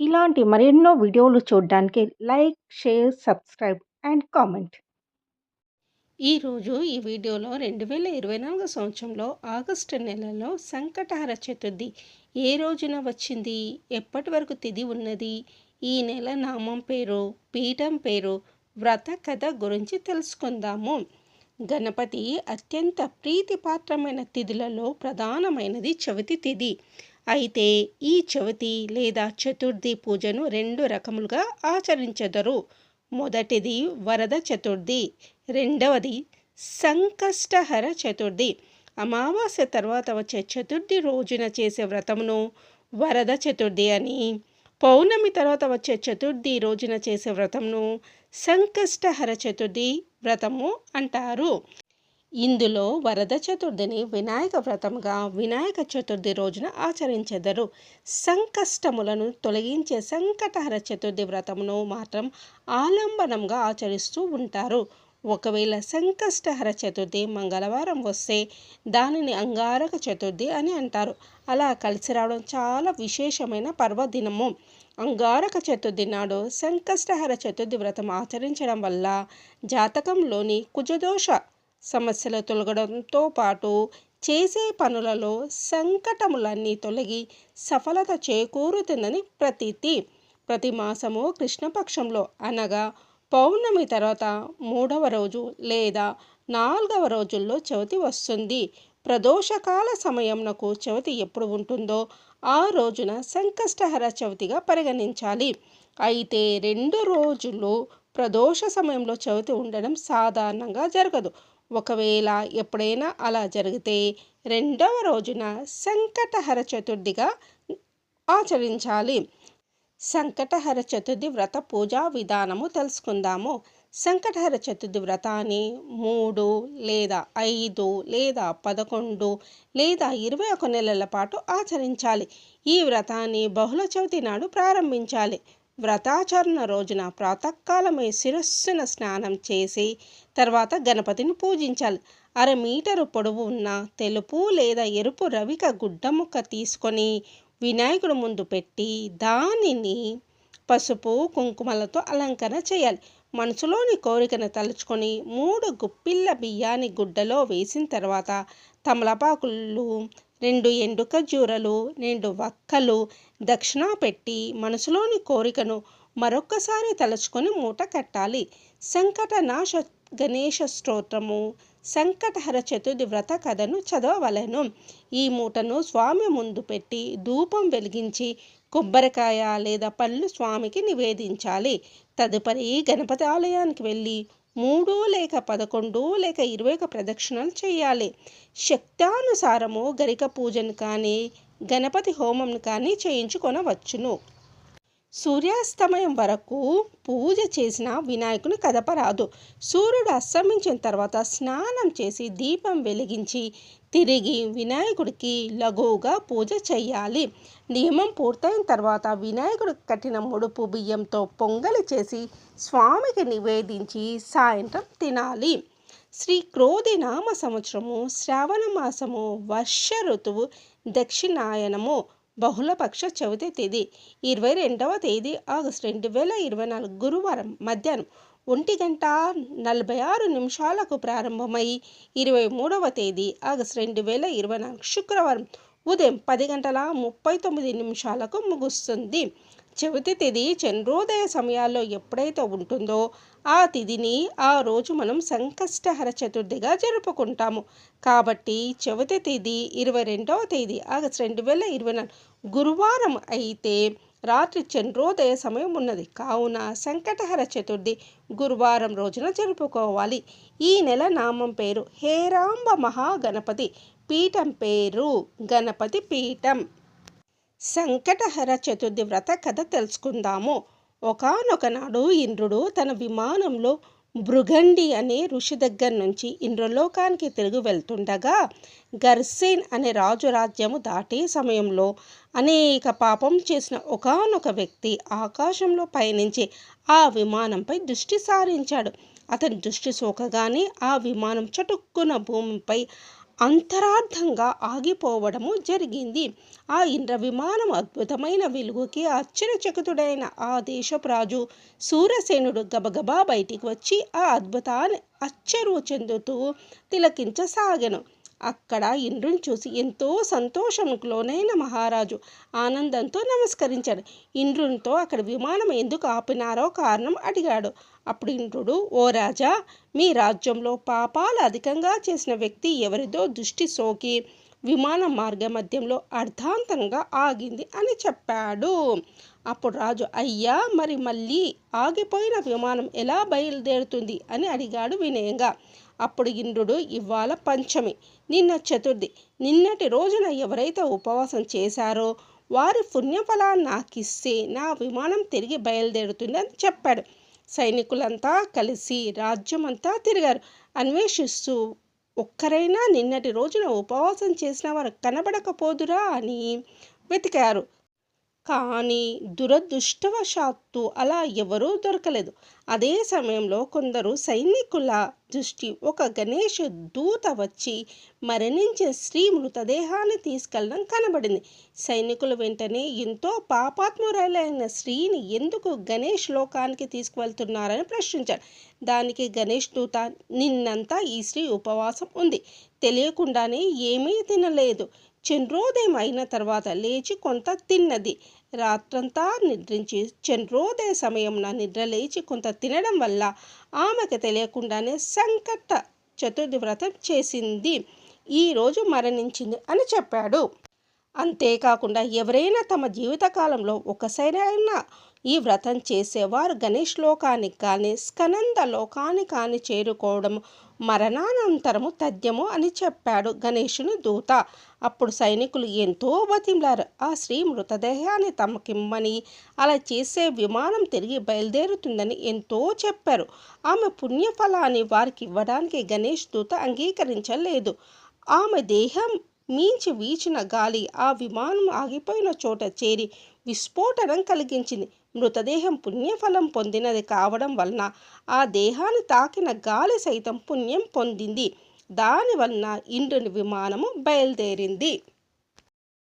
ఇలాంటి మరెన్నో వీడియోలు చూడడానికి like, share, subscribe and comment. ఈరోజు ఈ వీడియోలో రెండు వేల ఇరవై నాలుగు సంవత్సరంలో ఆగస్టు నెలలో సంకటహర చతుర్థి ఏ రోజున వచ్చింది? ఎప్పటి వరకు తిది ఉన్నది? ఈ నెల నామం పేరు పీఠం పేరు వ్రత కథ గురించి తెలుసుకుందాము. గణపతి అత్యంత ప్రీతిపాత్రమైన తిథులలో ప్రధానమైనది చవితి తిథి. అయితే ఈ చవితి లేదా చతుర్థి పూజను రెండు రకములుగా ఆచరించెదరు. మొదటిది వరద చతుర్థి రెండవది సంకష్టహర చతుర్థి. అమావాస్య తర్వాత వచ్చే చతుర్థి రోజున చేసే వ్రతమును వరద చతుర్థి అని పౌర్ణమి తర్వాత వచ్చే చతుర్థి రోజున చేసే వ్రతంను సంకష్టహర చతుర్థి వ్రతము అంటారు. ఇందులో వరద చతుర్థిని వినాయక వ్రతంగా వినాయక చతుర్థి రోజున ఆచరించెదరు. సంకష్టములను తొలగించే సంకటహర చతుర్థి వ్రతమును మాత్రం ఆలంబనంగా ఆచరిస్తూ ఉంటారు. ఒకవేళ సంకష్టహర చతుర్థి మంగళవారం వస్తే దానిని అంగారక చతుర్థి అని అంటారు. అలా కలిసి రావడం చాలా విశేషమైన పర్వదినము. అంగారక చతుర్థి నాడు సంకష్టహర చతుర్థి వ్రతం ఆచరించడం వల్ల జాతకంలోని కుజదోష సమస్యలు తొలగడంతో పాటు చేసే పనులలో సంకటములన్నీ తొలగి సఫలత చేకూరుతుందని ప్రతీతి. ప్రతి మాసము కృష్ణపక్షంలో అనగా పౌర్ణమి తర్వాత మూడవ రోజు లేదా నాలుగవ రోజుల్లో చవితి వస్తుంది. ప్రదోషకాల సమయంలో చవితి ఎప్పుడు ఉంటుందో ఆ రోజున సంకష్టహర చవితిగా పరిగణించాలి. అయితే రెండు రోజులు ప్రదోష సమయంలో చవితి ఉండడం సాధారణంగా జరగదు. ఒకవేళ ఎప్పుడైనా అలా జరిగితే రెండవ రోజున సంకటహర చతుర్థిగా ఆచరించాలి. సంకటహర చతుర్థి వ్రత పూజా విధానము తెలుసుకుందాము. సంకటహర చతుర్థి వ్రతాన్ని మూడు లేదా ఐదు లేదా పదకొండు లేదా ఇరవై ఒక నెలల పాటు ఆచరించాలి. ఈ వ్రతాన్ని బహుళ చవితి నాడు ప్రారంభించాలి. వ్రతాచరణ రోజున ప్రాతకాలమే శిరస్సున స్నానం చేసి తర్వాత గణపతిని పూజించాలి. అర మీటరు పొడవు ఉన్న తెలుపు లేదా ఎరుపు రవిక గుడ్డ ముక్క తీసుకొని వినాయకుడు ముందు పెట్టి దానిని పసుపు కుంకుమలతో అలంకరణ చేయాలి. మనసులోని కోరికను తలుచుకొని మూడు గుప్పిళ్ళ బియ్యాన్ని గుడ్డలో వేసిన తర్వాత తమలపాకులు రెండు ఎండు ఖర్జూరలు రెండు వక్కలు దక్షిణ పెట్టి మనసులోని కోరికను మరొక్కసారి తలుచుకొని మూట కట్టాలి. సంకట నాశ గణేష స్తోత్రము సంకటహర చతుర్థి వ్రత కథను చదవవలెను. ఈ మూటను స్వామి ముందు పెట్టి ధూపం వెలిగించి కొబ్బరికాయ లేదా పళ్ళు స్వామికి నివేదించాలి. తదుపరి గణపతి ఆలయానికి వెళ్ళి మూడు లేక పదకొండు లేక ఇరవై ఒక ప్రదక్షిణలు చేయాలి. శక్తానుసారము గరిక పూజను కానీ గణపతి హోమంను కానీ చేయించుకొనవచ్చును. సూర్యాస్తమయం వరకు పూజ చేసిన వినాయకుని కదపరాదు. సూర్యుడు అస్తమించిన తర్వాత స్నానం చేసి దీపం వెలిగించి తిరిగి వినాయకుడికి లఘువుగా పూజ చేయాలి. నియమం పూర్తయిన తర్వాత వినాయకుడికి కట్టిన ముడుపు బియ్యంతో పొంగలి చేసి స్వామికి నివేదించి సాయంత్రం తినాలి. శ్రీ క్రోధి నామ సంవత్సరము శ్రావణ మాసము వర్ష ఋతువు దక్షిణాయనము బహుళపక్ష చవితి తేదీ ఇరవై రెండవ తేదీ ఆగస్టు రెండు వేల ఇరవై నాలుగు గురువారం మధ్యాహ్నం ఒంటి గంట నలభై ఆరు నిమిషాలకు ప్రారంభమై ఇరవై మూడవ తేదీ ఆగస్టు రెండు వేల ఇరవై నాలుగు శుక్రవారం ఉదయం పది గంటల ముప్పై తొమ్మిది నిమిషాలకు ముగుస్తుంది. చవితి తిథి చంద్రోదయ సమయాల్లో ఎప్పుడైతే ఉంటుందో ఆ తిథిని ఆ రోజు మనం సంకష్టహర చతుర్థిగా జరుపుకుంటాము. కాబట్టి చవితి తేదీ ఇరవై రెండవ తేదీ ఆగస్టు రెండు వేల ఇరవై నాలుగు. గురువారం అయితే రాత్రి చంద్రోదయ సమయం ఉన్నది. కావున సంకటహర చతుర్థి గురువారం రోజున జరుపుకోవాలి. ఈ నెల నామం పేరు హేరాంబ మహాగణపతి పీఠం పేరు గణపతి పీఠం. సంకటహర చతుర్థి వ్రత కథ తెలుసుకుందాము. ఒకనొకనాడు ఇంద్రుడు తన విమానంలో భృగండి అనే ఋషి దగ్గర నుంచి ఇంద్రలోకానికి తిరిగి వెళ్తుండగా గర్సేన్ అనే రాజు రాజ్యము దాటే సమయంలో అనేక పాపం చేసిన ఒకనొక వ్యక్తి ఆకాశంలో పయనించి ఆ విమానంపై దృష్టి సారించాడు. అతని దృష్టి సోకగానే ఆ విమానం చటుక్కున భూమిపై అంతరార్థంగా ఆగిపోవడము జరిగింది. ఆ ఇంద్ర విమానం అద్భుతమైన వెలుగుకి ఆశ్చర్యచకుతుడైన ఆ దేశపు రాజు సూరసేనుడు గబగబా బయటికి వచ్చి ఆ అద్భుతాన్ని అచ్చరు చెందుతూ తిలకించసాగెను. అక్కడ ఇంద్రుని చూసి ఎంతో సంతోషంకు లోనైన మహారాజు ఆనందంతో నమస్కరించాడు. ఇంద్రునితో అక్కడ విమానం ఎందుకు ఆపినారో కారణం అడిగాడు. అప్పుడు ఇంద్రుడు ఓ రాజా మీ రాజ్యంలో పాపాలు అధికంగా చేసిన వ్యక్తి ఎవరిదో దృష్టి సోకి విమాన మార్గ మధ్యంలో అర్ధాంతంగా ఆగింది అని చెప్పాడు. అప్పుడు రాజు అయ్యా మరి మళ్ళీ ఆగిపోయిన విమానం ఎలా బయలుదేరుతుంది? అని అడిగాడు వినయంగా. అప్పుడు ఇంద్రుడు ఇవాళ పంచమి నిన్న చతుర్థి నిన్నటి రోజున ఎవరైతే ఉపవాసం చేశారో వారి పుణ్యఫలాన్ని నాకిస్తే నా విమానం తిరిగి బయలుదేరుతుంది అని చెప్పాడు. సైనికులంతా కలిసి రాజ్యమంతా తిరిగారు. అన్వేషిస్తూ ఒక్కరైనా నిన్నటి రోజున ఉపవాసం చేసిన వారు కనబడకపోదురా అని వెతికారు. కానీ దురదృష్టవశాత్తు అలా ఎవరూ దొరకలేదు. అదే సమయంలో కొందరు సైనికుల దృష్టి ఒక గణేష్ దూత వచ్చి మరణించిన స్త్రీ మృతదేహాన్ని తీసుకెళ్ళడం కనబడింది. సైనికులు వెంటనే ఎంతో పాపాత్మురాలైన స్త్రీని ఎందుకు గణేష్ లోకానికి తీసుకువెళ్తున్నారని ప్రశ్నించారు. దానికి గణేష్ దూత నిన్నంతా ఈ స్త్రీ ఉపవాసం ఉంది. తెలియకుండానే ఏమీ తినలేదు. చంద్రోదయం అయిన తర్వాత లేచి కొంత తిన్నది. రాత్రంతా నిద్రించి చంద్రోదయ సమయంన నిద్ర లేచి కొంత తినడం వల్ల ఆమెకు తెలియకుండానే సంకట చతుర్థి వ్రతం చేసింది. ఈరోజు మరణించింది అని చెప్పాడు. అంతేకాకుండా ఎవరైనా తమ జీవితకాలంలో ఒకసారైనా ఈ వ్రతం చేసేవారు గణేష్ లోకానికి కానీ స్కనంద లోకానికి కానీ చేరుకోవడం మరణానంతరము తథ్యము అని చెప్పాడు గణేషుని దూత. అప్పుడు సైనికులు ఎంతో బతింలారు ఆ స్త్రీ మృతదేహాన్ని తమకిమ్మని అలా చేసే విమానం తిరిగి బయలుదేరుతుందని ఎంతో చెప్పారు. ఆమె పుణ్యఫలాన్ని వారికి ఇవ్వడానికి గణేష్ దూత అంగీకరించలేదు. ఆమె దేహం మించి వీచిన గాలి ఆ విమానం ఆగిపోయిన చోట చేరి విస్ఫోటనం కలిగించింది. మృతదేహం పుణ్యఫలం పొందినది కావడం వలన ఆ దేహాన్ని తాకిన గాలి సైతం పుణ్యం పొందింది. దాని వలన ఇంద్రుని విమానము బయలుదేరింది.